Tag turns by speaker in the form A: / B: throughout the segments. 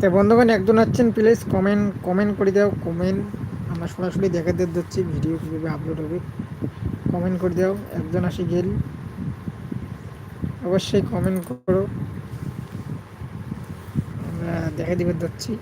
A: তো বন্ধুগণ, একজন আছেন প্লিজ কমেন্ট কমেন্ট করে দাও কমেন্ট আমরা সরাসরি দেখাতে দিচ্ছি ভিডিও কীভাবে আপলোড হবে। কমেন্ট করে দাও, একজন আসি গেল। অবশ্যই কমেন্ট করো। আমরা দেখা দিবে দিচ্ছি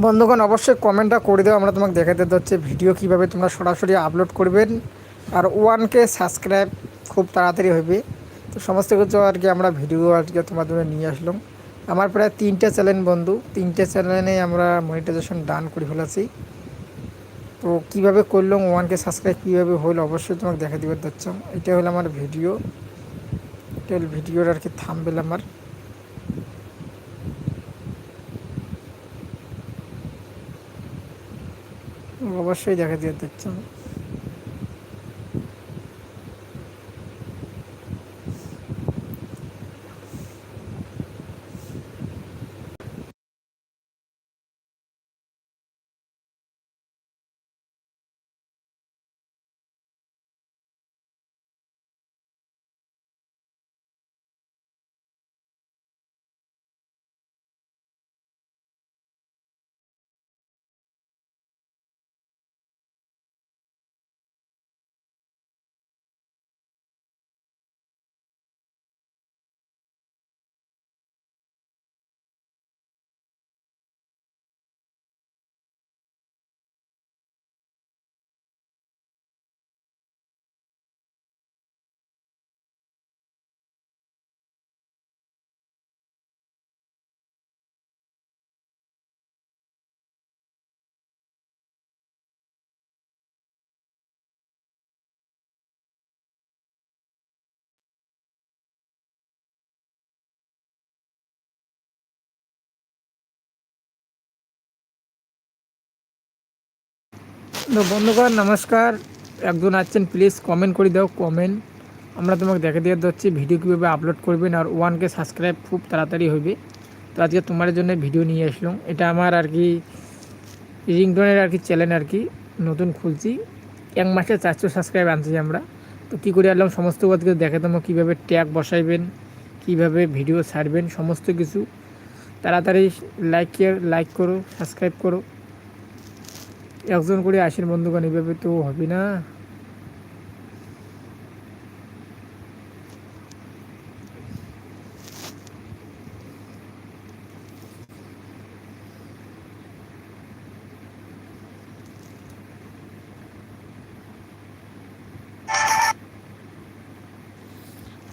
A: বন্ধুগণ, অবশ্যই কমেন্টটা করে দেওয়া আমরা তোমাকে দেখাতে হচ্ছে ভিডিও কীভাবে তোমরা সরাসরি আপলোড করবেন। আর ওয়ানকে সাবস্ক্রাইব খুব তাড়াতাড়ি হবে। তো সমস্ত কিছু আর কি আমরা ভিডিও আজকে তোমাদের নিয়ে আসলাম। আমার প্রায় তিনটে চ্যানেল বন্ধু। তিনটে চ্যানেলে আমরা মনিটাইজেশন ডান করে ফেলেছি। তো কীভাবে করলাম, ওয়ানকে সাবস্ক্রাইব কীভাবে হলো, অবশ্যই তোমাকে দেখা দিতে হচ্ছে এটা হলো আমার ভিডিও। এটা হলো ভিডিওর আর কি থামবেল আমার। অবশ্যই দেখা দিয়ে দিচ্ছে তো বন্ধুগণ, নমস্কার। একজন আছেন প্লিজ কমেন্ট করে দাও কমেন্ট আমরা তোমাকে দেখে দিয়ে দিচ্ছি ভিডিও কীভাবে আপলোড করবেন আর ওয়ানকে সাবস্ক্রাইব খুব তাড়াতাড়ি হবে। তো আজকে তোমার জন্য ভিডিও নিয়ে আসলাম। এটা আমার আর কি রিংটনের আর কি চ্যানেল আর কি, নতুন খুলছি। এক মাসে চারশো সাবস্ক্রাইব আনছি আমরা। তো কী করে আনলাম, সমস্ত কথা দেখে তোমার কীভাবে ট্যাগ বসাইবেন, কীভাবে ভিডিও ছাড়বেন, সমস্ত কিছু। তাড়াতাড়ি লাইক লাইক করো সাবস্ক্রাইব করো। একজন করে আসেন বন্ধুগণ এইভাবে তো হবে না।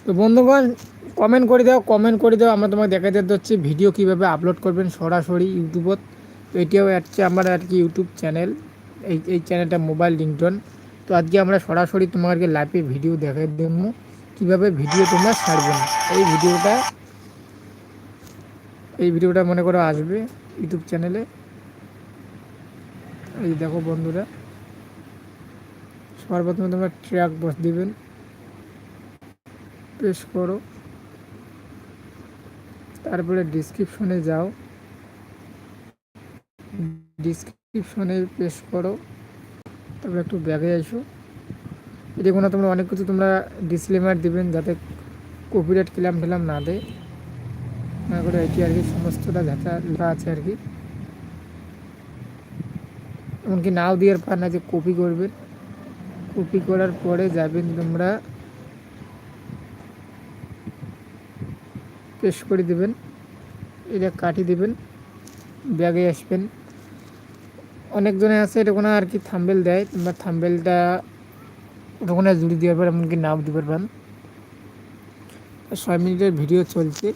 A: তো বন্ধুগণ কমেন্ট করে দাও কমেন্ট করে দাও, আমরা তোমাকে দেখা দিতে হচ্ছে ভিডিও কীভাবে আপলোড করবেন সরাসরি ইউটিউবত। তো এটিও হচ্ছে আমার আর কি ইউটিউব চ্যানেল। এই এই চ্যানেলটা মোবাইল লিঙ্কটন তো আজকে আমরা সরাসরি তোমাকে লাইভে ভিডিও দেখাই দেবো, কীভাবে ভিডিও তোমরা ছাড়বে না। এই ভিডিওটা এই ভিডিওটা মনে করো আসবে ইউটিউব চ্যানেলে। এই দেখো বন্ধুরা, সর্বপ্রথমে তোমরা ট্র্যাক বস দিবেন। পেশ করো। তারপরে ডিসক্রিপশনে যাও। ডিসক্রিপশনে প্রেস করো। তারপরে একটু ব্যাগে এসো। এটি কোনো তোমরা অনেক কিছু তোমরা ডিসক্লেমার দিবেন যাতে কপিরাইট ক্লাম ঠেলাম না দেয়। মনে করে এটি আর কি সমস্তটা ঝাঁচা লেখা আছে আর কি। এমনকি নাও দিয়ে পার না যে কপি করবেন কপি করার পরে যাবেন তোমরা। পেস্ট করে দেবেন। এটা কাটি দেবেন। ব্যাগে আসবেন। অনেকজনে আছে, এটা আর কি থাম্বেল দেয়, তোমরা থাম্বেলটা ওটা জুড়ি দেওয়ার পর, এমনকি নাম দিতে পারবেন ছয় মিনিটের ভিডিও চলছে।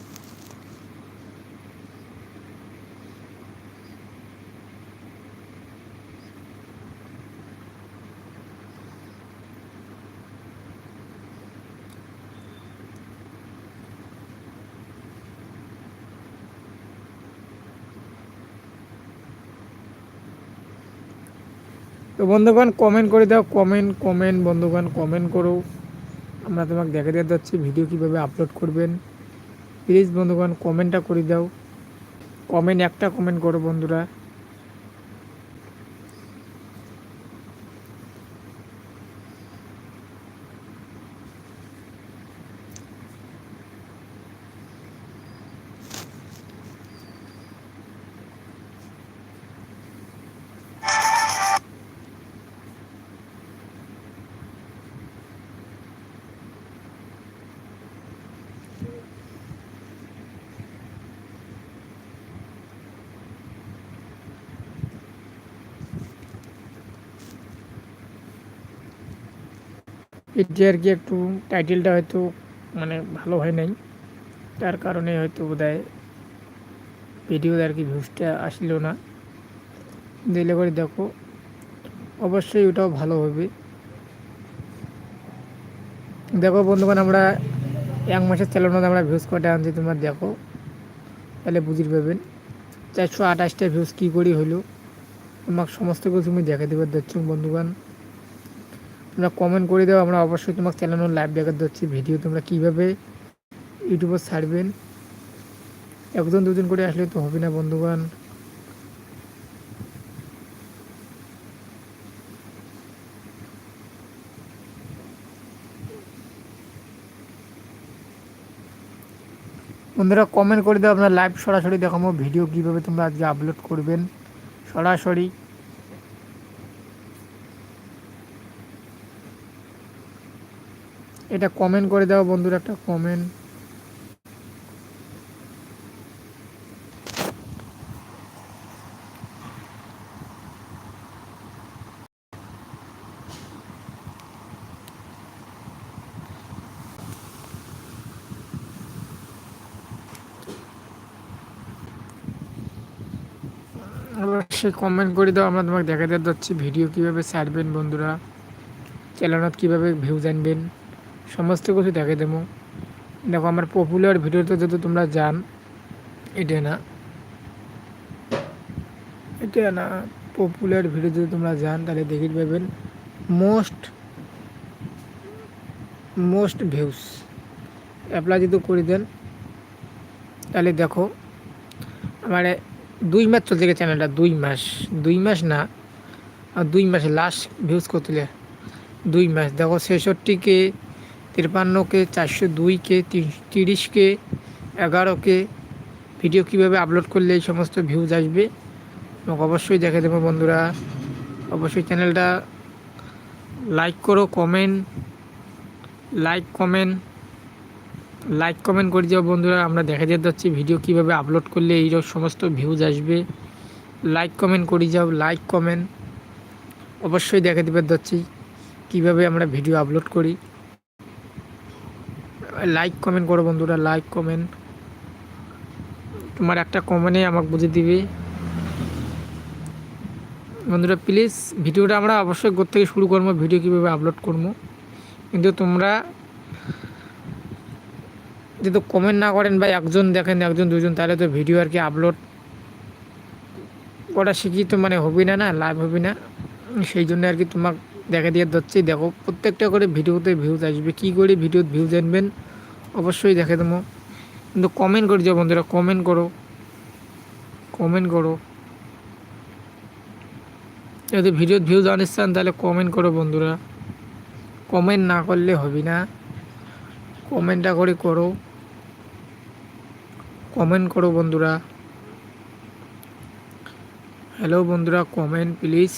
A: তো বন্ধুগণ কমেন্ট করে দাও কমেন্ট কমেন্ট বন্ধুগণ কমেন্ট করো। আমরা তোমাকে দেখে দিয়ে যাচ্ছি ভিডিও কীভাবে আপলোড করবেন। প্লিজ বন্ধুগণ কমেন্টটা করে দাও। কমেন্ট একটা কমেন্ট করো বন্ধুরা। এটি আর কি একটু টাইটেলটা হয়তো মানে ভালো হয় নাই। তার কারণে হয়তো বোধ হয় ভিডিওতে আর কি ভিউজটা আসছিল না। দিলে করে দেখো, অবশ্যই ওটাও ভালো হবে। দেখো বন্ধুগণ, আমরা এক মাসের চালানোতে আমরা ভিউজ কটা আনছি তোমরা দেখো, তাহলে বুঝতে পাবেন চারশো আঠাশটা ভিউজ কী করি হলো? তোমাকে সমস্ত কিছু তুমি দেখে দেবে দেখছ বন্ধুগণ। তোমরা কমেন্ট করে দাও, আমরা অবশ্যই তোমাকে চ্যানেল লাইভ দেখাতে দিচ্ছি ভিডিও তোমরা কীভাবে ইউটিউবে ছাড়বেন। একজন দুজন করে আসলে তো হবে না, বন্ধুগণ। বন্ধুরা কমেন্ট করে দাও আপনার লাইভ সরাসরি দেখাবো ভিডিও কীভাবে তোমরা আজকে আপলোড করবেন। সরাসরি এটা কমেন্ট করে দাও বন্ধুরা, একটা কমেন্ট অবশ্যই কমেন্ট করে দাও, আমরা তোমাকে দেখা দিতে যাচ্ছি ভিডিও কীভাবে ছাড়বেন বন্ধুরা চ্যানেলত কীভাবে ভিউ জানবেন সমস্ত কিছু দেখে দেবো। দেখো, আমার পপুলার ভিডিওতে যদি তোমরা যান, এটা না। এটা না পপুলার ভিডিও যদি তোমরা যান, তাহলে দেখে পাবেন মোস্ট মোস্ট ভিউস অ্যাপ্লাই যদি করে দেন, তাহলে দেখো, আমার দুই মাস চলতে গেছে চ্যানেলটা দুই মাস। দুই মাস না, আর দুই মাসে লাস্ট ভিউজ করতে দুই মাস। দেখো ছেষট্টিকে তিরপান্নকে, চারশো দুইকে তিরিশকে, এগারোকে। ভিডিও কীভাবে আপলোড করলে এই সমস্ত ভিউজ আসবে? এবং অবশ্যই দেখে দেবো বন্ধুরা। অবশ্যই চ্যানেলটা লাইক করো comment like comment like comment করে যাও বন্ধুরা। আমরা দেখে যেতে যাচ্ছি ভিডিও কীভাবে আপলোড করলে এই সমস্ত ভিউজ আসবে। লাইক কমেন্ট করে যাও লাইক কমেন্ট অবশ্যই দেখে দেবে যাচ্ছি কীভাবে আমরা ভিডিও আপলোড করি। লাইক কমেন্ট করো বন্ধুরা লাইক কমেন্ট তোমার একটা কমেন্টে আমাকে বুঝে দিবে। বন্ধুরা প্লিজ ভিডিওটা আমরা অবশ্যই গোর থেকে শুরু করব ভিডিও কীভাবে আপলোড করব। কিন্তু তোমরা যদি কমেন্ট না করেন বা একজন দেখেন, একজন, দুজন, তাহলে তো ভিডিও আর কি আপলোড করা শিখি তো মানে হবি না না লাইভ হবি না। সেই জন্য আর কি তোমাকে দেখে দিয়ে ধরছি। দেখো, প্রত্যেকটা করে ভিডিওতে ভিউজ আসবে। কী করে ভিডিওতে ভিউজ আনবেন? অবশ্যই দেখে দেবো। কিন্তু কমেন্ট করে যাও বন্ধুরা কমেন্ট করো। কমেন্ট করো। যদি ভিডিও ভিউ আনিস চান, তাহলে কমেন্ট করো বন্ধুরা। কমেন্ট না করলে হবে না। কমেন্টটা করে করো। কমেন্ট করো বন্ধুরা। হ্যালো বন্ধুরা কমেন্ট প্লিজ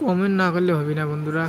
A: কমেন্ট না করলে হবে না বন্ধুরা।